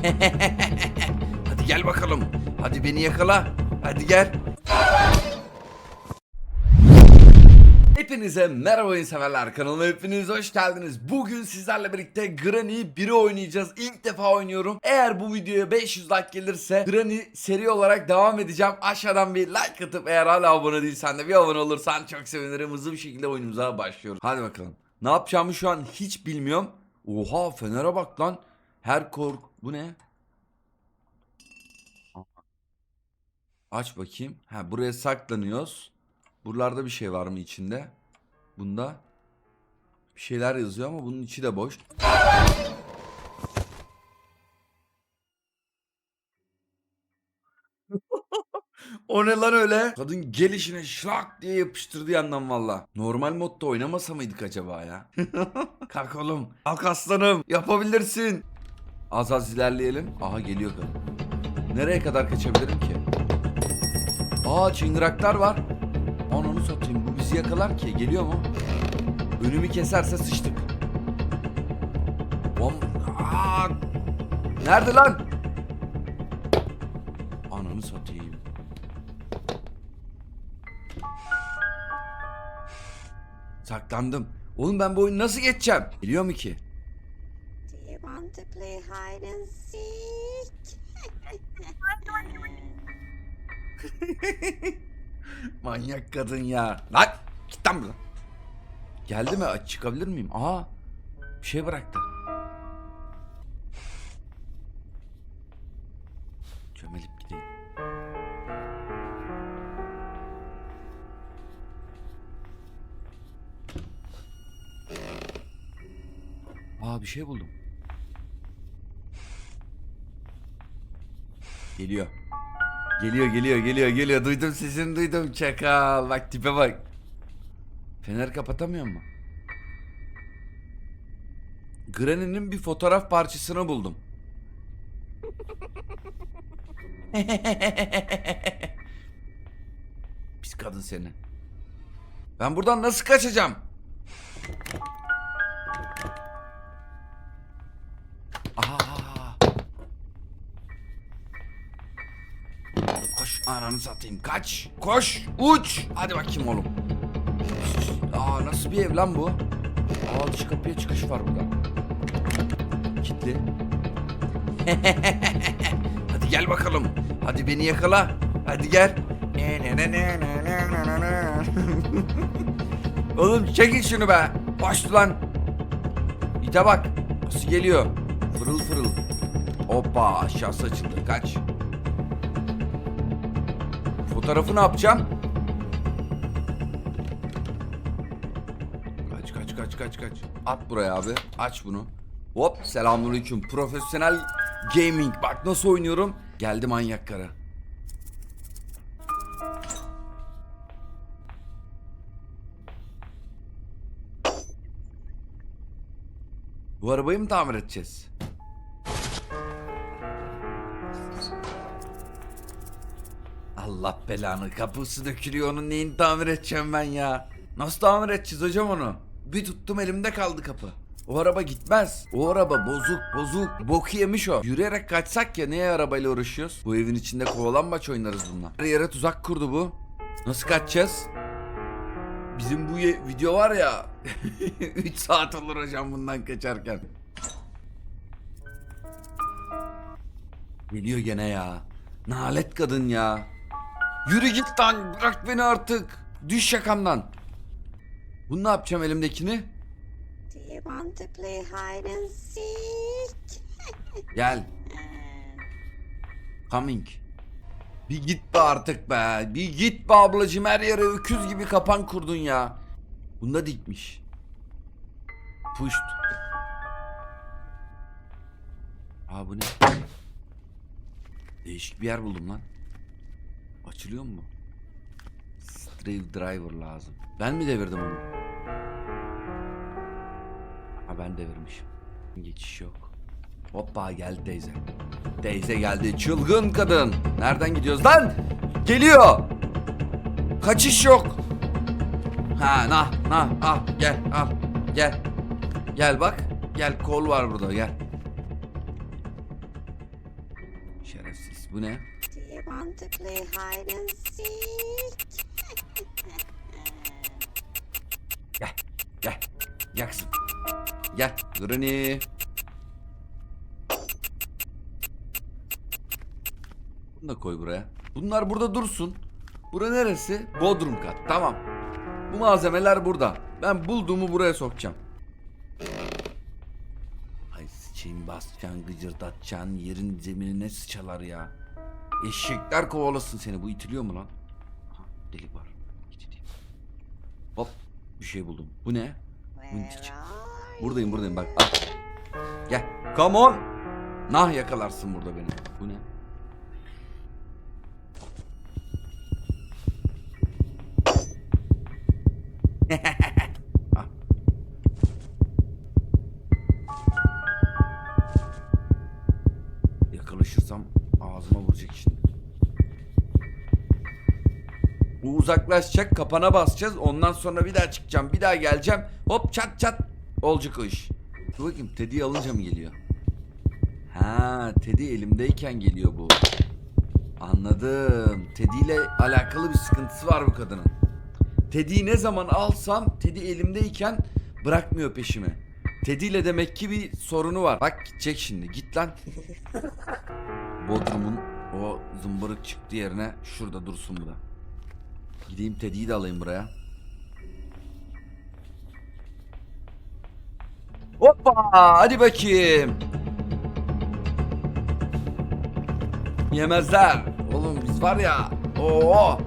Hadi gel bakalım. Hadi beni yakala. Hadi gel. Hepinize merhaba severler kanalıma hepiniz hoş geldiniz. Bugün sizlerle birlikte Granny 1'i oynayacağız. İlk defa oynuyorum. Eğer bu videoya 500 like gelirse Granny seri olarak devam edeceğim. Aşağıdan bir like atıp eğer hala abone değilsen de bir abone olursan çok sevinirim. Hızlı bir şekilde oyunumuza başlıyoruz. Hadi bakalım. Ne yapacağımı şu an hiç bilmiyorum. Oha Fener'e bak lan. Her kork... Bu ne? Aç bakayım. Ha buraya saklanıyoruz. Buralarda bir şey var mı içinde? Bunda bir şeyler yazıyor ama bunun içi de boş. o ne lan öyle? Kadın gelişine şlak diye yapıştırdı yandan valla. Normal modda oynamasa mıydık acaba ya? Kalk oğlum. Kalk aslanım. Yapabilirsin. Az az ilerleyelim. Aha geliyor kadın. Nereye kadar kaçabilirim ki? Aa çıngıraklar var. Ananı satayım bu bizi yakalar ki. Geliyor mu? Önümü keserse sıçtık. Bom... Aa! Nerede lan? Ananı satayım. Saklandım. Oğlum ben bu oyunu nasıl geçeceğim? Biliyor mu ki? To play hide and seek? Manyak kadın ya. Lan git lan buradan. Geldi mi? Çıkabilir miyim? Aha. Bir şey bıraktı. Çömelip gideyim. Aa bir şey buldum. Geliyor. Geliyor geliyor geliyor geliyor duydum sesini duydum çakal bak tipe bak Fener kapatamıyor mu? Granny'nin bir fotoğraf parçasını buldum Pis kadın seni Ben buradan nasıl kaçacağım? Ananı satayım. Kaç. Koş. Uç. Hadi bakayım oğlum. Aa nasıl bir ev lan bu? Aa dış kapıya çıkış var burada. Kitli Hadi gel bakalım. Hadi beni yakala. Hadi gel. Oğlum çekin şunu be. Boş lan. İte bak. Nasıl geliyor? Fırıl fırıl. Hoppa aşağısı açıldı. Kaç Fotoğrafı ne yapacağım? Kaç kaç kaç kaç kaç. At buraya abi. Aç bunu. Hop selamünaleyküm. Profesyonel gaming. Bak nasıl oynuyorum. Geldi manyak kara. Bu arabayı mı tamir edeceğiz? Allah belanı kapısı dökülüyor onun neyini tamir edeceğim ben ya. Nasıl tamir edeceğiz hocam onu? Bir tuttum elimde kaldı kapı. O araba gitmez. O araba bozuk bozuk. Boku yemiş o. Yürüyerek kaçsak ya neye arabayla uğraşıyoruz? Bu evin içinde kovalanmaç oynarız bununla. Her yere tuzak kurdu bu. Nasıl kaçacağız? Bizim bu video var ya 3 saat olur hocam bundan kaçarken. Geliyor gene ya. Nalet kadın ya. Yürü git lan bırak beni artık. Düş yakamdan. Bunu ne yapacağım elimdekini? Do you want to play hide and seek? Gel. Coming. Bir git be artık be. Bir git be ablacım her yere öküz gibi kapan kurdun ya. Bunda dikmiş. Puşt. Aa bu ne? Değişik bir yer buldum lan. Açılıyor mu? Stray driver lazım. Ben mi devirdim onu? Ha ben devirmişim. Geçiş yok. Hoppa geldi teyze. Teyze geldi. Çılgın kadın. Nereden gidiyoruz lan? Geliyor. Kaçış yok. Ha nah nah ah gel al gel. Gel bak. Gel kol var burada gel. Şerefsiz. Bu ne? Want to play hide and seek? Gel. Gel. Gel kızım. Gel. Granny. Bunu da koy buraya. Bunlar burada dursun. Bura neresi? Bodrum kat. Tamam. Bu malzemeler burada. Ben bulduğumu buraya sokacağım. Ay sıçayım basacaksın, gıcırdatacaksın, yerin zeminine sıçalar ya. Eşekler kovalasın seni. Bu itiliyor mu lan? Aha, delik var. İtiliyor. Hop bir şey buldum. Bu ne? Are Buradayım buradayım bak. Al. Gel. Come on. Nah yakalarsın burada beni. Bu ne? Bu uzaklaşacak kapana basacağız ondan sonra bir daha çıkacağım bir daha geleceğim hop çat çat olacak o iş. Dur bakayım Teddy'yi alınca mı geliyor? Ha Teddy elimdeyken geliyor bu. Anladım. Teddy ile alakalı bir sıkıntısı var bu kadının. Teddy'yi ne zaman alsam Teddy elimdeyken bırakmıyor peşimi. Teddy ile demek ki bir sorunu var. Bak gidecek şimdi git lan. Bodrum'un o zımbırık çıktı yerine şurada dursun bu da. Gideyim Teddy'yi de alayım buraya. Hoppa hadi bakayım. Yemezler. Oğlum biz var ya. Oo.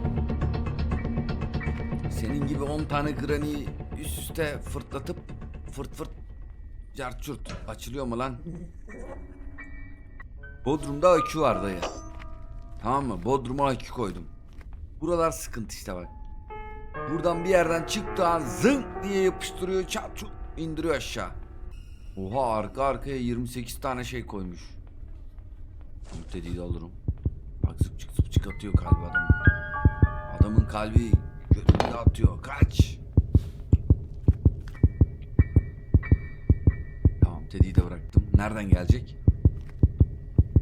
Senin gibi 10 tane granny üst üste fırtlatıp fırt fırt carçurt açılıyor mu lan? Bodrum'da akü var dayı. Tamam mı? Bodrum'a akü koydum. Buralar sıkıntı işte bak. Buradan bir yerden çıktı an zın diye yapıştırıyor çat indiriyor aşağı. Oha arka arkaya 28 tane şey koymuş. Bu de alırım. Bak zıpçık zıpçık atıyor kalbi adamın. Adamın kalbi götünde atıyor. Kaç. Tamam Teddy'yi de bıraktım. Nereden gelecek?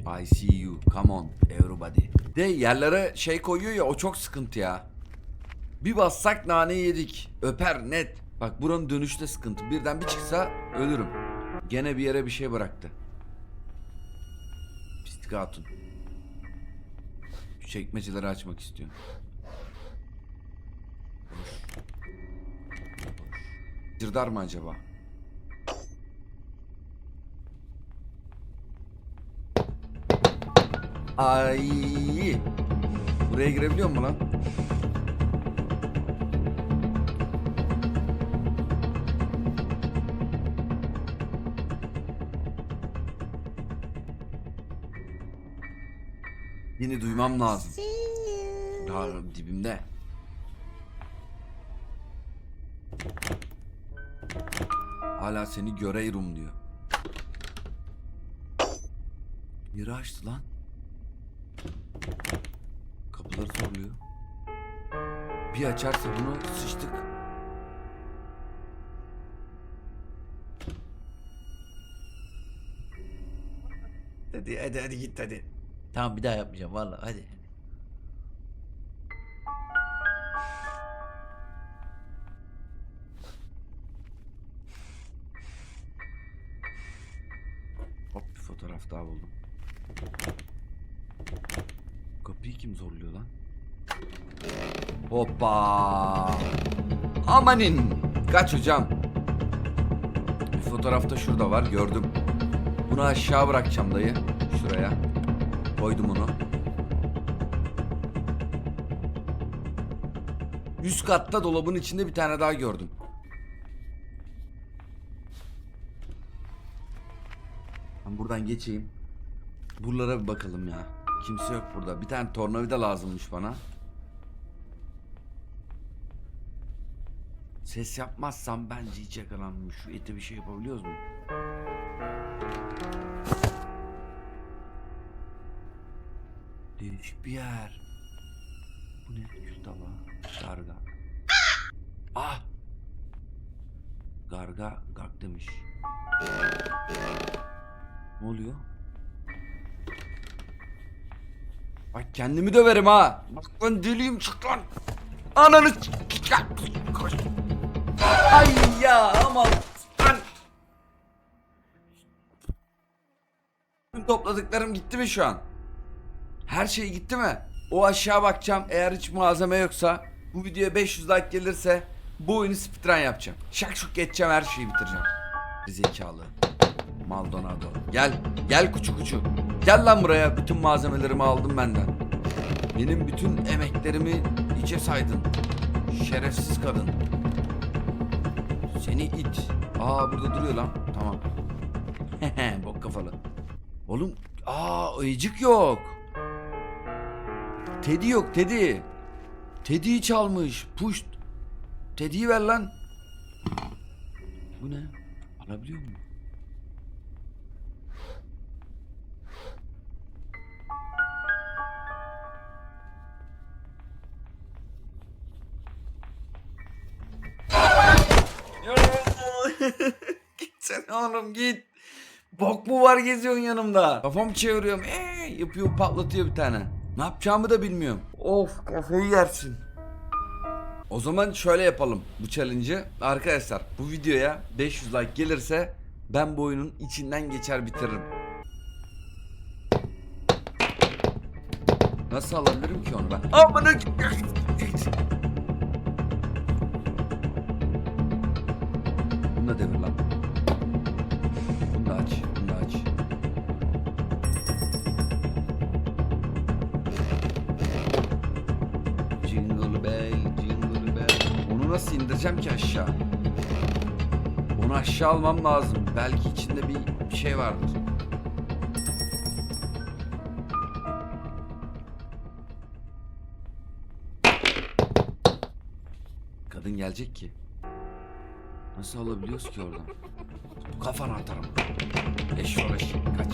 I see you. Come on everybody. De yerlere şey koyuyor ya o çok sıkıntı ya. Bir bassak nane yedik. Öper net. Bak buranın dönüşte sıkıntı. Birden bir çıksa ölürüm. Gene bir yere bir şey bıraktı. Pislik hatun. Şu çekmeceleri açmak istiyor. Boş. Boş. Cırdar mı acaba? Ay. Buraya girebiliyor mu lan? Yeni duymam lazım. Daha dibimde. Hala seni göreyrum diyor. Yeri açtı lan. Kapıları zorluyor. Bir açarsa bunu sıçtık. Hadi hadi hadi git hadi. Tamam bir daha yapmayacağım valla hadi. Hop bir fotoğraf daha buldum. Kapıyı kim zorluyor lan? Hoppa! Amanin! Kaç hocam. Bir fotoğrafta şurada var gördüm. Bunu aşağı bırakacağım dayı. Şuraya. Koydum onu. Üst katta dolabın içinde bir tane daha gördüm. Ben buradan geçeyim. Buralara bir bakalım ya. Kimse yok burada. Bir tane tornavida lazımmış bana. Ses yapmazsam bence hiç yakalanmış. Şu ete bir şey yapabiliyoruz mu? Değişik bir yer. Bu ne? Kül tabağı. Garga. Ah! Garga gak demiş. Ne oluyor? Bak kendimi döverim ha. Bak ben deliyim çık lan. Ananı. Ay ya aman. Lan. Topladıklarım gitti mi şu an? Her şey gitti mi? O aşağı bakacağım. Eğer hiç malzeme yoksa bu videoya 500 like gelirse bu oyunu speedrun yapacağım. Şak şuk geçeceğim her şeyi bitireceğim. Zekalı. Maldonado. Gel. Gel kuçu kuçu. Gel lan buraya. Bütün malzemelerimi aldım benden. Benim bütün emeklerimi içe saydın. Şerefsiz kadın. Seni it. Aa burada duruyor lan. Tamam. Bok kafalı. Oğlum aa ayıcık yok. Teddy yok Teddy. Teddy'yi çalmış. Puşt. Teddy'yi ver lan. Bu ne? Alabiliyor muyum? Oğlum git. Bok mu var geziyorsun yanımda? Kafamı çeviriyorum. Ee, yapıyor patlatıyor bir tane. Ne yapacağımı da bilmiyorum. Of kafayı yersin. O zaman şöyle yapalım bu challenge'ı. Arkadaşlar bu videoya 500 like gelirse ben bu oyunun içinden geçer bitiririm. Nasıl alabilirim ki onu ben? Amına Bunu da devir lan. Aç. Bunu. Jingle bell, jingle bell. Onu nasıl indireceğim ki aşağı? Onu aşağı almam lazım. Belki içinde bir şey vardır. Kadın gelecek ki. Nasıl alabiliyoruz ki oradan? Kafana atarım. Eşşoğlu eşek kaç.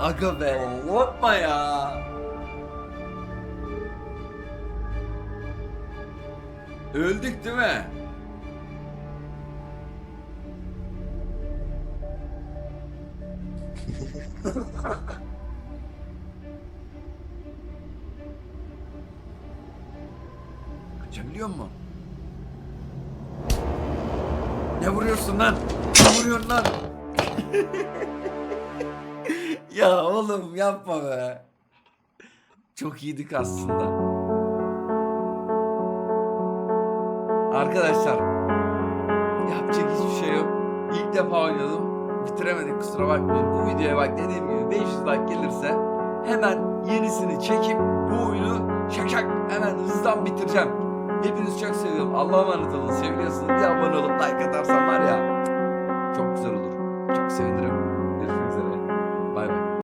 Aga be, yapma ya. Öldük değil mi? Kaçabiliyor mu? Ne vuruyorsun lan? Ne vuruyorsun lan? ya oğlum yapma be. Çok iyiydik aslında. Arkadaşlar yapacak hiçbir şey yok. İlk defa oynadım. Bitiremedik kusura bakmayın. Bu videoya bak dediğim gibi 500 like gelirse hemen yenisini çekip bu oyunu şak şak hemen hızdan bitireceğim. Hepinizi çok seviyorum. Allah'a emanet olun. Seviliyorsunuz. Bir abone olup like atarsan var ya çok güzel olur. Çok sevinirim.